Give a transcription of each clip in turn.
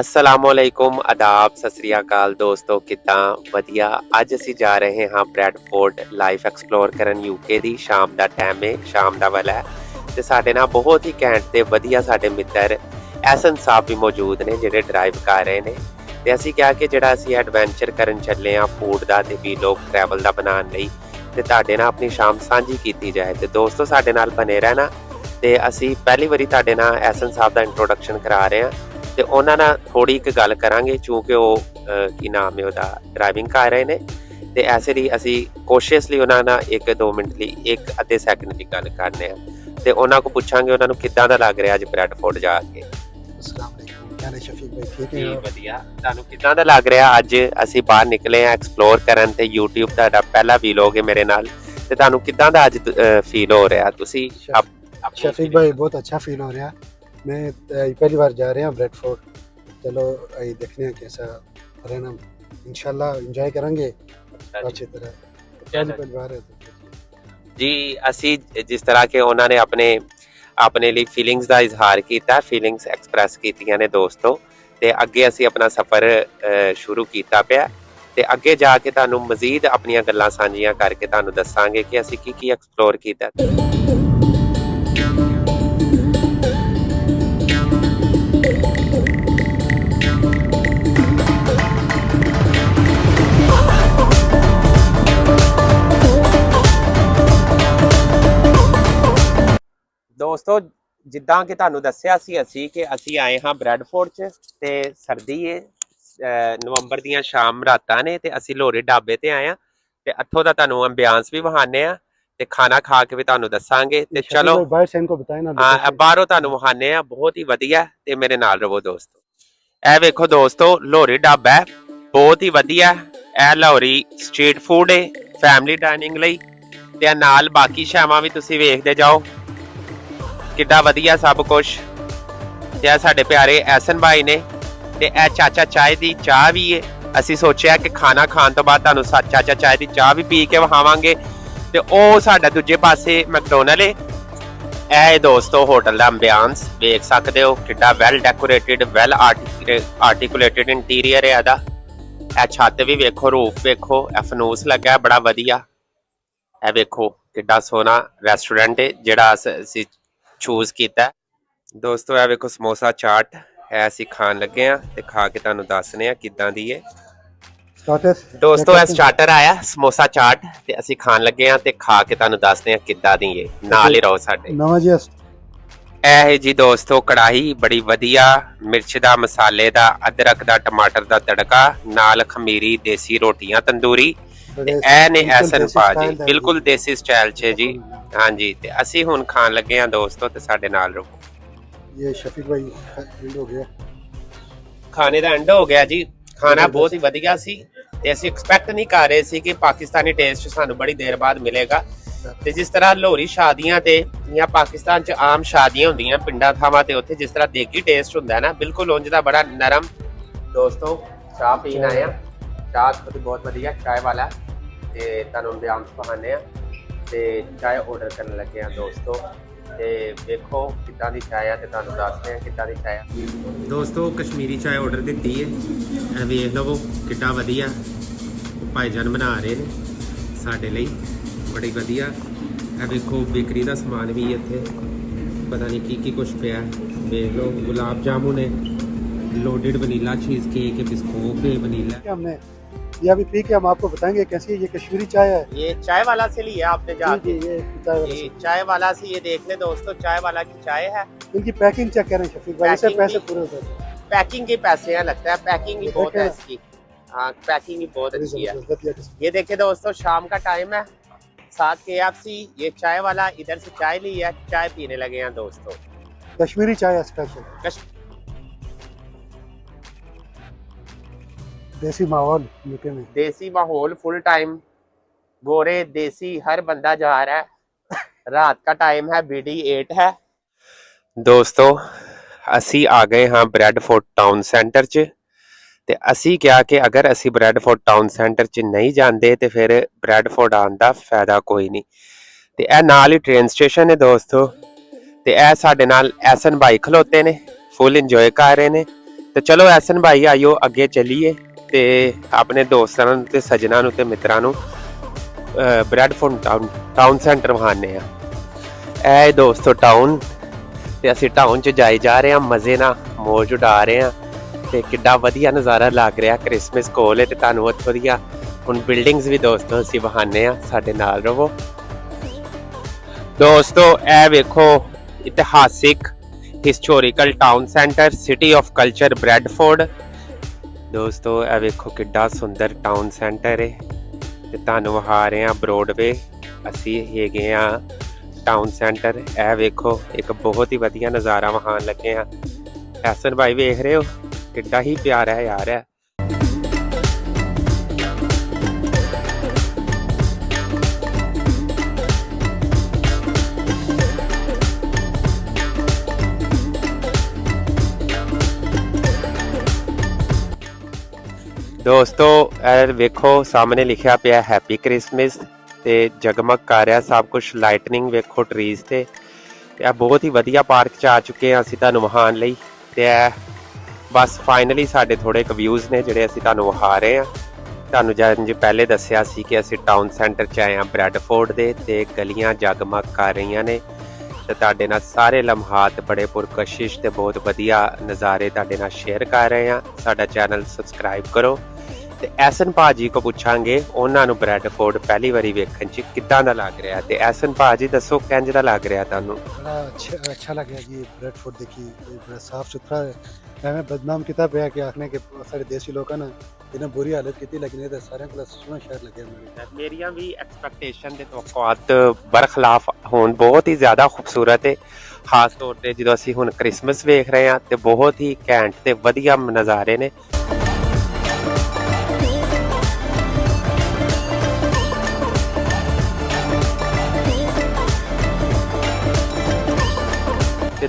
ਅਸਲਾਮ ਅਲੈਕੁਮ ਆਦਾਬ ਸਤਿ ਸ੍ਰੀ ਅਕਾਲ ਦੋਸਤੋ, ਕਿੱਦਾਂ? ਵਧੀਆ। ਅੱਜ ਅਸੀਂ ਜਾ ਰਹੇ ਹਾਂ ਬ੍ਰੈਡਫੋਰਡ ਲਾਈਫ ਐਕਸਪਲੋਰ ਕਰਨ ਯੂਕੇ ਦੀ। ਸ਼ਾਮ ਦਾ ਟਾਈਮ ਹੈ ਸ਼ਾਮ ਦਾ ਵੇਲਾ ਹੈ। ਤੇ ਸਾਡੇ ਨਾਲ ਬਹੁਤ ਹੀ ਘੈਂਟ ਤੇ ਵਧੀਆ ਸਾਡੇ ਮਿੱਤਰ ਐਸਨ ਸਾਹਿਬ ਵੀ ਮੌਜੂਦ ਨੇ, ਜਿਹੜੇ ਡਰਾਈਵ ਕਰ ਰਹੇ ਨੇ। ਤੇ ਅਸੀਂ ਕਿਹਾ ਕਿ ਜਿਹੜਾ ਅਸੀਂ ਐਡਵੈਂਚਰ ਕਰਨ ਚੱਲੇ ਹਾਂ ਫੂਡ ਦਾ ਤੇ ਵੀ ਲੋਕ ਟਰੈਵਲ ਦਾ ਬਣਾਉਣ ਲਈ, ਤੇ ਤੁਹਾਡੇ ਨਾਲ ਆਪਣੀ ਸ਼ਾਮ ਸਾਂਝੀ ਕੀਤੀ ਜਾਏ। ਤੇ ਦੋਸਤੋ, ਸਾਡੇ ਨਾਲ ਬਨੇ ਰਹਿਣਾ। ਤੇ ਅਸੀਂ ਪਹਿਲੀ ਵਾਰੀ ਤੁਹਾਡੇ ਨਾਲ ਐਸਨ ਸਾਹਿਬ ਦਾ ਇੰਟਰੋਡਕਸ਼ਨ ਕਰਾ ਰਹੇ ਹਾਂ। ਤੇ ਉਹਨਾਂ ਨਾਲ ਥੋੜੀ ਇੱਕ ਗੱਲ ਕਰਾਂਗੇ ਕਿਉਂਕਿ ਉਹ ਕੀ ਨਾਮ ਹੈ ਉਹਦਾ ਡਰਾਈਵਿੰਗ ਕਰ ਰਹੇ ਨੇ। ਤੇ ਐਸੇ ਹੀ ਅਸੀਂ ਕੋਸ਼ੀਅਸਲੀ ਉਹਨਾਂ ਨਾਲ 1-2 ਮਿੰਟ ਲਈ 1 ਅਤੇ ਸੈਕਿੰਡ ਦੀ ਗੱਲ ਕਰਨੇ ਆ। ਤੇ ਉਹਨਾਂ ਕੋ ਪੁੱਛਾਂਗੇ ਉਹਨਾਂ ਨੂੰ ਕਿੱਦਾਂ ਦਾ ਲੱਗ ਰਿਹਾ ਅੱਜ ਬ੍ਰੈਡਫੋਰਡ ਜਾ ਕੇ। ਅਸਲਾਮ ਅਲੈਕੁਮ। ਕਿਆ ਸ਼ਫੀਕ ਭਾਈ? ਠੀਕ ਹੈ? ਤੁਹਾਨੂੰ ਕਿੱਦਾਂ ਦਾ ਲੱਗ ਰਿਹਾ ਅੱਜ? ਅਸੀਂ ਬਾਹਰ ਨਿਕਲੇ ਆ ਐਕਸਪਲੋਰ ਕਰਨ ਤੇ YouTube ਦਾ ਪਹਿਲਾ ਵੀਲੌਗ ਹੈ ਮੇਰੇ ਨਾਲ। ਤੇ ਤੁਹਾਨੂੰ ਕਿੱਦਾਂ ਦਾ ਅੱਜ ਫੀਲ ਹੋ ਰਿਹਾ? ਤੁਸੀਂ ਸ਼ਫੀਕ ਭਾਈ ਬਹੁਤ ਅੱਛਾ ਫੀਲ ਹੋ ਰਿਹਾ। मैं अ, पहली बार जा रहे हैं ब्रेडफोर्ड चलो अ, देखने हैं कैसा रहना इंशाल्लाह एंजॉय करेंगे अच्छी तरह पहली पहली बार है तो ਜੀ ਅਸੀਂ ਜਿਸ ਤਰ੍ਹਾਂ ਕਿ ਉਹਨਾਂ ਨੇ ਆਪਣੇ ਆਪਣੇ ਲਈ ਫੀਲਿੰਗਸ ਦਾ ਇਜ਼ਹਾਰ ਕੀਤਾ ਫੀਲਿੰਗਸ ਐਕਸਪ੍ਰੈਸ ਕੀਤੀਆਂ ਨੇ ਦੋਸਤੋ ਤੇ ਅੱਗੇ ਅਸੀਂ ਆਪਣਾ ਸਫ਼ਰ ਅ, ਸ਼ੁਰੂ ਕੀਤਾ ਪਿਆ ਤੇ ਅੱਗੇ ਜਾ ਕੇ ਤੁਹਾਨੂੰ ਮਜ਼ੀਦ ਆਪਣੀਆਂ ਗੱਲਾਂ ਸਾਂਝੀਆਂ ਕਰਕੇ ਤੁਹਾਨੂੰ ਦੱਸਾਂਗੇ ਕਿ ਅਸੀਂ ਕੀ ਕੀ ਐਕਸਪਲੋਰ ਕੀਤਾ ਦੋਸਤੋ ਜਿੱਦਾਂ ਕਿ ਤੁਹਾਨੂੰ ਦੱਸਿਆ ਸੀ ਅਸੀਂ ਕਿ ਅਸੀਂ ਆਏ ਹਾਂ ਬ੍ਰੈਡਫੋਰਡ 'ਚ ਤੇ ਸਰਦੀ ਏ ਨਵੰਬਰ ਦੀਆਂ ਸ਼ਾਮ ਰਾਤਾਂ ਨੇ ਤੇ ਅਸੀਂ ਲੋਰੇ ਢਾਬੇ ਤੇ ਆਏ ਆ ਤੇ ਇੱਥੋਂ ਦਾ ਤੁਹਾਨੂੰ ਅੰਬਿਆਂਸ ਵੀ ਵਹਾਨੇ ਆ ਤੇ ਖਾਣਾ ਖਾ ਕੇ ਵੀ ਤੁਹਾਨੂੰ ਦੱਸਾਂਗੇ ਤੇ ਚਲੋ ਬਾਹਰ ਸੈਨ ਕੋ ਬਤਾਏ ਨਾ ਹਾਂ ਬਾਹਰੋਂ ਤੁਹਾਨੂੰ ਵਹਾਨੇ ਆ ਬਹੁਤ ਹੀ ਵਧੀਆ ਤੇ ਮੇਰੇ ਨਾਲ ਰਹੋ ਦੋਸਤੋ। ਇਹ ਵੇਖੋ ਦੋਸਤੋ ਲੋਰੇ ਢਾਬਾ ਬਹੁਤ ਹੀ ਵਧੀਆ ਇਹ ਲਾਹੌਰੀ ਸਟਰੀਟ ਫੂਡ ਏ ਫੈਮਿਲੀ ਡਾਈਨਿੰਗ ਲਈ ਤੇ ਨਾਲ ਬਾਕੀ ਸ਼ਾਮਾਂ ਵੀ ਤੁਸੀਂ ਵੇਖਦੇ ਜਾਓ। ਕਿੱਡਾ ਵਧੀਆ ਸਭ ਕੁਝ ਤੇ ਇਹ ਸਾਡੇ ਪਿਆਰੇ ਐਸਨ ਭਾਈ ਨੇ ਤੇ ਇਹ ਚਾਚਾ ਚਾਹ ਦੀ ਚਾਹ ਵੀ ਹੈ ਅਸੀਂ ਸੋਚਿਆ ਕਿ ਖਾਣਾ ਖਾਣ ਤੋਂ ਬਾਅਦ ਤੁਹਾਨੂੰ ਸੱਚ ਚਾਚਾ ਚਾਹ ਦੀ ਚਾਹ ਵੀ ਪੀ ਕੇ ਵਹਾਵਾਂਗੇ ਤੇ ਉਹ ਸਾਡਾ ਦੂਜੇ ਪਾਸੇ ਮੈਕਡੋਨਲ ਹੈ ਇਹ ਦੋਸਤੋ ਹੋਟਲ ਦਾ ਐਂਬੀਐਂਸ ਵੇਖ ਸਕਦੇ ਹੋ ਕਿੱਡਾ well decorated well articulated interior ਹੈ ਇਹਦਾ। ਇਹ ਛੱਤ ਵੀ ਵੇਖੋ, ਰੂਫ ਵੇਖੋ, ਇਹ ਫਨੂਸ ਲੱਗਾ ਬੜਾ ਵਧੀਆ। ਇਹ ਵੇਖੋ ਕਿੱਡਾ ਸੋਹਣਾ ਰੈਸਟੋਰੈਂਟ ਹੈ ਜਿਹੜਾ ਅਸ- ਅਸੀਂ ਚੂਜ਼ ਕੀਤਾ। ਦੋਸਤੋ ਆ ਵੇਖੋ ਸਮੋਸਾ ਚਾਟ ਹੈ ਅਸੀਂ ਖਾਣ ਲੱਗੇ ਆ ਤੇ ਖਾ ਕੇ ਤੁਹਾਨੂੰ ਦੱਸਨੇ ਆ ਕਿੱਦਾਂ ਦੀ ਏ ਦੋਸਤੋ ਇਹ ਸਟਾਰਟਰ ਆਇਆ ਸਮੋਸਾ ਚਾਟ ਤੇ ਅਸੀਂ ਖਾਣ ਲੱਗੇ ਆ ਤੇ ਖਾ ਕੇ ਤੁਹਾਨੂੰ ਦੱਸਦੇ ਆ ਕਿੱਦਾਂ ਦੀ ਏ ਨਾਲ ਹੀ ਰਹੋ ਸਾਡੇ। ਨਵਾਂ ਜੀ ਇਹ ਜੀ ਦੋਸਤੋ ਕੜਾਹੀ ਬੜੀ ਵਧੀਆ ਮਿਰਚ ਦਾ ਮਸਾਲੇ ਦਾ ਅਦਰਕ ਦਾ ਟਮਾਟਰ ਦਾ ਤੜਕਾ ਨਾਲ ਖਮੀਰੀ ਦੇਸੀ ਰੋਟੀਆਂ ਤੰਦੂਰੀ। ਇਹ ਨੇ ਐਸਨ ਪਾਜੀ ਬਿਲਕੁਲ ਦੇਸੀ ਸਟਾਈਲ 'ਚ ਹੈ ਜੀ। ਹਾਂਜੀ ਤੇ ਅਸੀਂ ਹੁਣ ਖਾਣ ਲੱਗੇ ਆ ਦੋਸਤੋ ਤੇ ਸਾਡੇ ਨਾਲ ਰਹੋ। ਇਹ ਸ਼ਫੀਕ ਭਾਈ ਐਂਡ ਹੋ ਗਿਆ। ਖਾਣੇ ਦਾ ਐਂਡ ਹੋ ਗਿਆ ਜੀ। ਖਾਣਾ ਬਹੁਤ ਹੀ ਵਧੀਆ ਸੀ ਤੇ ਅਸੀਂ ਐਕਸਪੈਕਟ ਨਹੀਂ ਕਰ ਰਹੇ ਸੀ ਕਿ ਪਾਕਿਸਤਾਨੀ ਟੇਸਟ ਸਾਨੂੰ ਬੜੀ ਦੇਰ ਬਾਅਦ ਮਿਲੇਗਾ। ਤੇ ਜਿਸ ਤਰ੍ਹਾਂ ਲੋਹਰੀ ਸ਼ਾਦੀਆਂ ਤੇ ਜਾਂ ਪਾਕਿਸਤਾਨ 'ਚ ਆਮ ਸ਼ਾਦੀਆਂ ਹੁੰਦੀਆਂ ਪਿੰਡਾਂ ਥਾਵਾਂ ਤੇ ਉੱਥੇ ਜਿਸ ਤਰ੍ਹਾਂ ਦੇਗੀ ਟੇਸਟ ਹੁੰਦਾ ਨਾ ਬਿਲਕੁਲ ਉਂਝ ਦਾ ਬੜਾ ਨਰਮ। ਦੋਸਤੋ ਚਾਹ ਪੀਣਾ ਆਇਆ ਚਾਹ ਤੁਸੀਂ ਬਹੁਤ ਵਧੀਆ ਚਾਹ ਵਾਲਾ। ਤੇ ਤੁਹਾਨੂੰ ਬਿਆਨ ਸੁਣਾਣੇ ਆ। ਤੇ ਚਾਹ ਆਰਡਰ ਕਰਨ ਲੱਗੇ ਆ ਦੋਸਤੋ। ਤੇ ਵੇਖੋ ਕਿੱਦਾਂ ਦੀ ਚਾਹ ਆ ਤੇ ਤੁਹਾਨੂੰ ਦੱਸਦੇ ਆ ਕਿੱਦਾਂ ਦੀ ਚਾਹ ਆ। ਦੋਸਤੋ ਕਸ਼ਮੀਰੀ ਚਾਹ ਆਰਡਰ ਦਿੱਤੀ ਹੈ ਇਹ ਵੇਖ ਲਵੋ ਕਿੱਡਾ ਵਧੀਆ ਭਾਈਜਾਨ ਬਣਾ ਰਹੇ ਨੇ ਸਾਡੇ ਲਈ। ਬੜੀ ਵਧੀਆ। ਇਹ ਵੇਖੋ ਬੇਕਰੀ ਦਾ ਸਮਾਨ ਵੀ ਇੱਥੇ। ਪਤਾ ਨਹੀਂ ਕੀ ਕੀ ਕੁਝ ਪਿਆ। ਵੇਖ ਲਓ ਗੁਲਾਬ ਜਾਮੁਨ ਹੈ ਲੋਡਡ ਵਨੀਲਾ ਚੀਜ਼ ਕੇਕ ਹੈ ਬਿਸਕੋਕ ਹੈ ਵਨੀਲਾ ये अभी पी के हम आपको बताएँगे कैसी है ये कश्मीरी चाय है। ये चाय वाला से लिया आपने जी जी ये चाय वाला ये चाय वाला से ये देख ले दोस्तों चाय वाला की चाय है। इनकी पैकिंग चेक करें शफीक भाई Packing पैसे पूरे हो जाते हैं। पैकिंग के पैसे हैं लगता है पैकिंग ही बहुत है इसकी। हाँ पैकिंग ही बहुत अच्छी है। ये देखिए दोस्तों शाम का टाइम है। साथ के एफसी ये चाय वाला इधर से चाय ली है चाय पीने लगे हैं दोस्तों। कश्मीरी चाय है स्पेशल देसी माहौल यूके में देसी माहौल फुल टाइम गोरे देसी हर बंदा जा रहा है रात का टाइम है बीडी एट है ਦੋਸਤੋ ਅਸੀਂ ਆ ਗਏ ਹਾਂ ਬ੍ਰੈਡਫੋਰਡ ਟਾਊਨ ਸੈਂਟਰ 'ਚ ਤੇ ਅਸੀਂ ਕਿਹਾ ਕਿ ਅਗਰ ਅਸੀਂ ਬ੍ਰੈਡਫੋਰਡ ਟਾਊਨ ਸੈਂਟਰ 'ਚ ਨਹੀਂ ਜਾਂਦੇ ਤੇ ਫਿਰ ਬ੍ਰੈਡਫੋਰਡ ਆਉਣ ਦਾ ਫਾਇਦਾ ਕੋਈ ਨਹੀਂ ਤੇ ਇਹ ਨਾਲ ਹੀ ਟ੍ਰੇਨ ਸਟੇਸ਼ਨ ਹੈ ਦੋਸਤੋ ਤੇ ਇਹ ਸਾਡੇ ਨਾਲ ਐਸਨ ਬਾਈ ਖਲੋਤੇ ਨੇ ਫੁੱਲ ਇੰਜੋਏ ਕਰ ਰਹੇ ਨੇ ਤੇ ਚਲੋ ਐਸਨ ਭਾਈ ਆਇਓ ਅੱਗੇ ਚੱਲੀਏ ਤੇ ਆਪਣੇ ਦੋਸਤਾਂ ਨੂੰ ਤੇ ਸੱਜਣਾਂ ਨੂੰ ਤੇ ਮਿੱਤਰਾਂ ਨੂੰ ਬ੍ਰੈਡਫੋਰਡ ਟਾਊਨ ਟਾਊਨ ਸੈਂਟਰ ਵਹਾਨੇ ਆ ਇਹ ਦੋਸਤੋ ਟਾਊਨ ਤੇ ਅਸੀਂ ਟਾਊਨ ਚ ਜਾਈ ਜਾ ਰਹੇ ਹਾਂ, ਮਜ਼ੇ ਨਾਲ ਮੌਜ ਉਡਾ ਰਹੇ ਹਾਂ, ਤੇ ਕਿੱਡਾ ਵਧੀਆ ਨਜ਼ਾਰਾ ਲੱਗ ਰਿਹਾ ਕ੍ਰਿਸਮਸ ਕੋਲ ਹੈ ਤੇ ਤੁਹਾਨੂੰ ਬਹੁਤ ਵਧੀਆ। ਹੁਣ ਬਿਲਡਿੰਗਸ ਵੀ ਦੋਸਤੋ ਅਸੀਂ ਵਹਾਨੇ ਆ ਸਾਡੇ ਨਾਲ ਰਹੋ। ਦੋਸਤੋ, ਇਹ ਵੇਖੋ ਇਤਿਹਾਸਿਕ historical town centre city of culture Bradford ਦੋਸਤੋ, ਇਹ ਵੇਖੋ ਕਿੱਡਾ ਸੁੰਦਰ ਟਾਊਨ ਸੈਂਟਰ ਹੈ ਤੇ ਤੁਹਾਨੂੰ ਵਿਖਾ ਰਹੇ ਆ ਬਰੋਡਵੇ ਅਸੀਂ ਹੈਗੇ ਆ ਟਾਊਨ ਸੈਂਟਰ ਇਹ ਵੇਖੋ, ਇੱਕ ਬਹੁਤ ਹੀ ਵਧੀਆ ਨਜ਼ਾਰਾ ਵਹਾਨ ਲੱਗੇ ਆ ਐਸਨ ਭਾਈ ਵੇਖ ਰਹੇ ਹੋ? ਕਿੱਡਾ ਹੀ ਪਿਆਰਾ ਹੈ ਯਾਰ ਇਹ। ਦੋਸਤੋ, ਇਹ ਵੇਖੋ, ਸਾਹਮਣੇ ਲਿਖਿਆ ਪਿਆ ਹੈਪੀ ਕ੍ਰਿਸਮਸ ਤੇ ਜਗਮਗ ਕਰ ਰਿਹਾ, ਸਭ ਕੁਝ ਲਾਈਟਨਿੰਗ ਵੇਖੋ ਟਰੀਜ਼ ਤੇ। ਤੇ ਇਹ ਬਹੁਤ ਹੀ ਵਧੀਆ ਪਾਰਕ ਚ ਆ ਚੁੱਕੇ ਹਾਂ ਅਸੀਂ ਤੁਹਾਨੂੰ ਵਹਾਨ ਲਈ ਤੇ ਇਹ ਬਸ ਫਾਈਨਲੀ ਸਾਡੇ ਥੋੜੇ ਕੁ ਵਿਊਜ਼ ਨੇ ਜਿਹੜੇ ਅਸੀਂ ਤੁਹਾਨੂੰ ਵਹਾ ਰਹੇ ਹਾਂ। ਤੁਹਾਨੂੰ ਜਿਵੇਂ ਪਹਿਲੇ ਦੱਸਿਆ ਸੀ ਕਿ ਅਸੀਂ ਟਾਊਨ ਸੈਂਟਰ ਚ ਆਏ ਹਾਂ ਬ੍ਰੈਡਫੋਰਡ ਦੇ ਤੇ ਗਲੀਆਂ ਜਗਮਗ ਕਰ ਰਹੀਆਂ ਨੇ ਤੇ ਤੁਹਾਡੇ ਨਾਲ ਸਾਰੇ ਲਮਹਾਤ ਬੜੇ ਪੁਰਕਸ਼ਿਸ਼ ਤੇ ਬਹੁਤ ਵਧੀਆ ਨਜ਼ਾਰੇ ਤੁਹਾਡੇ ਨਾਲ ਸ਼ੇਅਰ ਕਰ ਰਹੇ ਹਾਂ। ਸਾਡਾ ਚੈਨਲ ਸਬਸਕ੍ਰਾਈਬ ਕਰੋ ਤੇ ਐਸਨ ਭਾਜੀ ਕੋ ਪੁੱਛਾਂਗੇ ਉਹਨਾਂ ਨੂੰ ਬ੍ਰੈਡ ਫੋਰਡ ਪਹਿਲੀ ਵਾਰੀ ਵੇਖਣ ਚ ਕਿੱਦਾਂ ਦਾ ਲੱਗ ਰਿਹਾ ਤੇ ਐਸਨ ਭਾਜੀ ਦੱਸੋ ਕਿੰਜ ਦਾ ਲੱਗ ਰਿਹਾ ਤੁਹਾਨੂੰ? ਅੱਛਾ ਅੱਛਾ ਲੱਗਿਆ ਜੀ ਬ੍ਰੈਡਫੋਰਡ ਦੇਖੀ ਬੜਾ ਸਾਫ਼ ਸੁਥਰਾ ਹੈ। ਐਵੇਂ ਬਦਨਾਮ ਕੀਤਾ ਪਿਆ ਕਿ ਆਖਨੇ ਕਿ ਸਾਰੇ ਦੇਸੀ ਲੋਕਾਂ ਨੇ ਇਹਨਾਂ ਬੁਰੀ ਹਾਲਤ ਕੀਤੀ ਲੱਗਨੇ ਤਾਂ ਸਾਰਿਆਂ ਕੋਲ ਸੋਹਣਾ ਸ਼ਹਿਰ ਲੱਗਿਆ ਮੇਰੀਆਂ ਵੀ ਐਕਸਪੈਕਟੇਸ਼ਨ ਦੇ ਤਵਕਕਾਤ ਬਰਖਲਾਫ ਹੋਣ ਬਹੁਤ ਹੀ ਜ਼ਿਆਦਾ ਖੂਬਸੂਰਤ ਹੈ। ਖਾਸ ਤੌਰ ਤੇ ਜਦੋਂ ਅਸੀਂ ਹੁਣ 크리스마ਸ ਵੇਖ ਰਹੇ ਹਾਂ ਤੇ ਬਹੁਤ ਹੀ ਕੈਂਟ ਤੇ ਵਧੀਆ ਨਜ਼ਾਰੇ ਨੇ।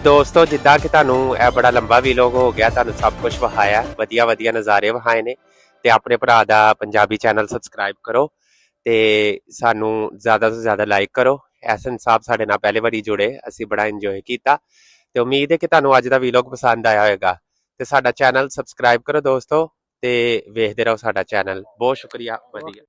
ਦੋਸਤੋ, ਜਿੱਦਾਂ ਕਿ ਤੁਹਾਨੂੰ ਇਹ ਬੜਾ ਲੰਬਾ ਵੀਲੋਗ ਹੋ ਗਿਆ, ਤੁਹਾਨੂੰ ਸਭ ਕੁਝ ਵਿਖਾਇਆ ਵਧੀਆ ਵਧੀਆ ਨਜ਼ਾਰੇ ਵਿਖਾਏ ਨੇ ਤੇ ਆਪਣੇ ਭਰਾ ਦਾ ਪੰਜਾਬੀ ਚੈਨਲ ਸਬਸਕ੍ਰਾਈਬ ਕਰੋ ਤੇ ਸਾਨੂੰ ਜ਼ਿਆਦਾ ਤੋਂ ਜ਼ਿਆਦਾ ਲਾਈਕ ਕਰੋ। ਐਸਨ ਸਾਹਿਬ ਸਾਡੇ ਨਾਲ ਪਹਿਲੇ ਵਾਰੀ ਜੁੜੇ, ਅਸੀਂ ਬੜਾ ਇੰਜੋਏ ਕੀਤਾ ਤੇ ਉਮੀਦ ਹੈ ਕਿ ਤੁਹਾਨੂੰ ਅੱਜ ਦਾ ਵੀਲੋਗ ਪਸੰਦ ਆਇਆ ਹੋਵੇਗਾ। ਤੇ ਸਾਡਾ ਚੈਨਲ ਸਬਸਕ੍ਰਾਈਬ ਕਰੋ ਦੋਸਤੋ ਤੇ ਵੇਖਦੇ ਰਹੋ ਸਾਡਾ ਚੈਨਲ। ਬਹੁਤ ਸ਼ੁਕਰੀਆ, ਵਧੀਆ।